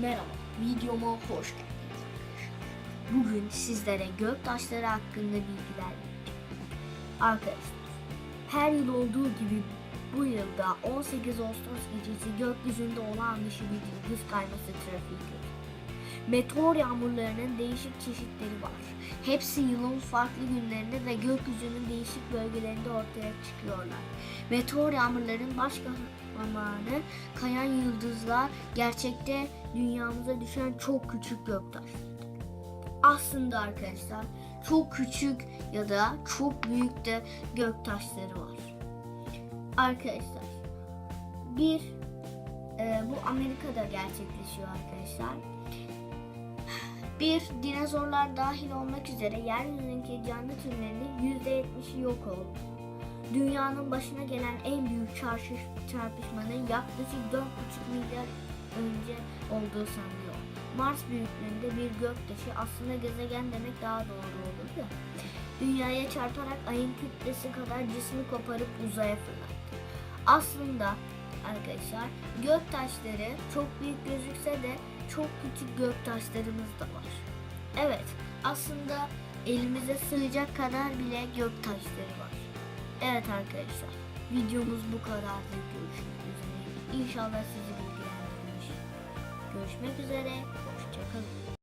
Merhaba, videoma hoş geldiniz arkadaşlar. Bugün sizlere göktaşları hakkında bilgiler vereceğim. Arkadaşlar, her yıl olduğu gibi bu yılda 18 Ağustos gecesi gökyüzünde olağan dışı bir yıldız kayması trafiği görüldü. Meteor yağmurlarının değişik çeşitleri var. Hepsi yılın farklı günlerinde ve gökyüzünün değişik bölgelerinde ortaya çıkıyorlar. Meteor yağmurların baş kahramanı kayan yıldızlar gerçekte dünyamıza düşen çok küçük göktaşlardır. Aslında arkadaşlar çok küçük ya da çok büyük de göktaşları var. Arkadaşlar bir e, bu Amerika'da gerçekleşiyor arkadaşlar. Bir, dinozorlar dahil olmak üzere yeryüzündeki canlı türlerinin %70'i yok oldu. Dünyanın başına gelen en büyük çarşı, çarpışmanın yaklaşık 4,5 milyar önce olduğu sanılıyor. Mars büyüklüğünde bir göktaşı aslında gezegen demek daha doğru olur da. Dünyaya çarparak ayın kütlesi kadar cismi koparıp uzaya fırlattı. Aslında arkadaşlar göktaşları çok büyük gözükse de çok küçük göktaşlarımız da var. Evet aslında elimize sığacak kadar bile göktaşları var. Evet arkadaşlar videomuz bu kadardı. Görüşmek üzere. İnşallah sizi bilgilendirmiş. Görüşmek üzere. Hoşçakalın.